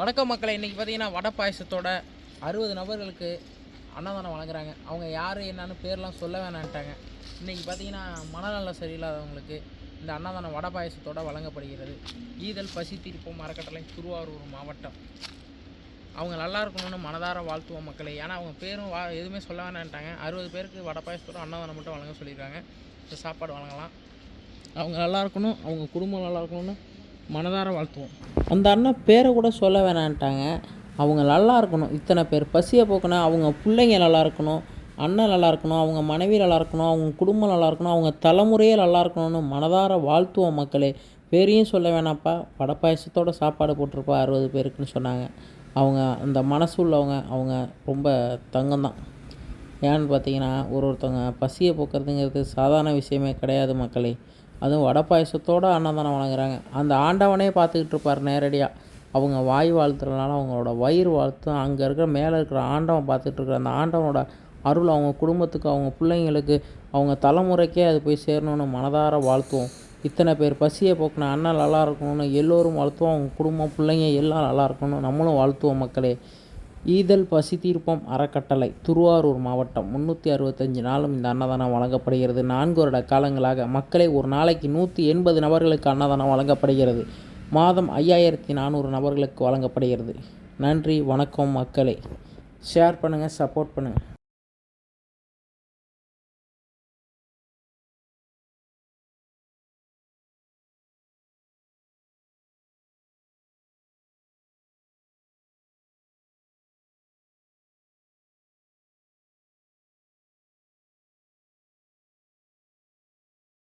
வணக்கம் மக்களை இன்றைக்கி பார்த்தீங்கன்னா வடை பாயசத்தோட அறுபது நபர்களுக்கு அன்னதானம் வழங்குறாங்க. அவங்க யார் என்னன்னு பேர்லாம் சொல்ல வேணான்ட்டாங்க. இன்றைக்கி பார்த்தீங்கன்னா மனநல சரியில்லாதவங்களுக்கு இந்த அன்னதானம் வடை பாயசத்தோட வழங்கப்படுகிறது. ஈதல் பசி தீர்ப்போம் அறக்கட்டளை திருவாரூர் மாவட்டம். அவங்க நல்லா இருக்கணும்னு மனதார வாழ்த்துவோம் மக்களை. ஏன்னா அவங்க பேரும் வா எதுவுமே சொல்ல வேணான்ட்டாங்க. அறுபது பேருக்கு வடை பாயசத்தோட அன்னதானம் மட்டும் வழங்க சொல்லியிருக்காங்க. இந்த சாப்பாடு வழங்கலாம். அவங்க நல்லா இருக்கணும். அவங்க குடும்பம் நல்லா இருக்கணும்னு மனதார வாழ்த்துவோம். அந்த அண்ணன் பேரை கூட சொல்ல வேணான்ட்டாங்க. அவங்க நல்லா இருக்கணும். இத்தனை பேர் பசியை போக்கணும் அவங்க பிள்ளைங்க நல்லா இருக்கணும் அண்ணன் நல்லா இருக்கணும் அவங்க மனைவி நல்லா இருக்கணும் அவங்க குடும்பம் நல்லா இருக்கணும் அவங்க தலைமுறையே நல்லா இருக்கணும்னு மனதார வாழ்த்துவோம் மக்களே. பேரையும் சொல்ல வேணாப்பா வடை பாயசத்தோட சாப்பாடு போட்டிருப்பா அறுபது பேருக்குன்னு சொன்னாங்க. அவங்க அந்த மனசு உள்ளவங்க அவங்க ரொம்ப தங்கம்தான். ஏன்னு பார்த்தீங்கன்னா ஒரு ஒருத்தவங்க பசியை போக்குறதுங்கிறது சாதாரண விஷயமே கிடையாது மக்களே. அதுவும் வடை பாயசத்தோடு அன்னதானம் வழங்குறாங்க. அந்த ஆண்டவனே பார்த்துக்கிட்டு இருப்பார் நேரடியாக அவங்க வாய் வாழ்த்துறதுனால அவங்களோட வயிறு வாழ்த்தும் அங்கே இருக்கிற மேலே இருக்கிற ஆண்டவன் பார்த்துட்டு இருக்கிற அந்த ஆண்டவனோட அருள் அவங்க குடும்பத்துக்கு அவங்க பிள்ளைங்களுக்கு அவங்க தலைமுறைக்கே அது போய் சேரணும்னு மனதார வாழ்த்துவோம். இத்தனை பேர் பசியை போக்குன அண்ணன் நல்லா இருக்கணும்னு எல்லோரும் வாழ்த்துவோம். அவங்க குடும்பம் பிள்ளைங்க எல்லாம் நல்லா இருக்கணும் நம்மளும் வாழ்த்துவோம் மக்களே. ஈதல் பசி தீர்ப்பம் அறக்கட்டளை. திருவாரூர் மாவட்டம். முந்நூற்றி அறுபத்தஞ்சு நாளும் இந்த அன்னதானம் வழங்கப்படுகிறது. நான்கு வருட காலங்களாக மக்களை ஒரு நாளைக்கு நூற்றி எண்பது நபர்களுக்கு அன்னதானம் வழங்கப்படுகிறது. மாதம் ஐயாயிரத்தி நானூறு நபர்களுக்கு வழங்கப்படுகிறது. நன்றி வணக்கம் மக்களே. ஷேர் பண்ணுங்கள் சப்போர்ட் பண்ணுங்கள்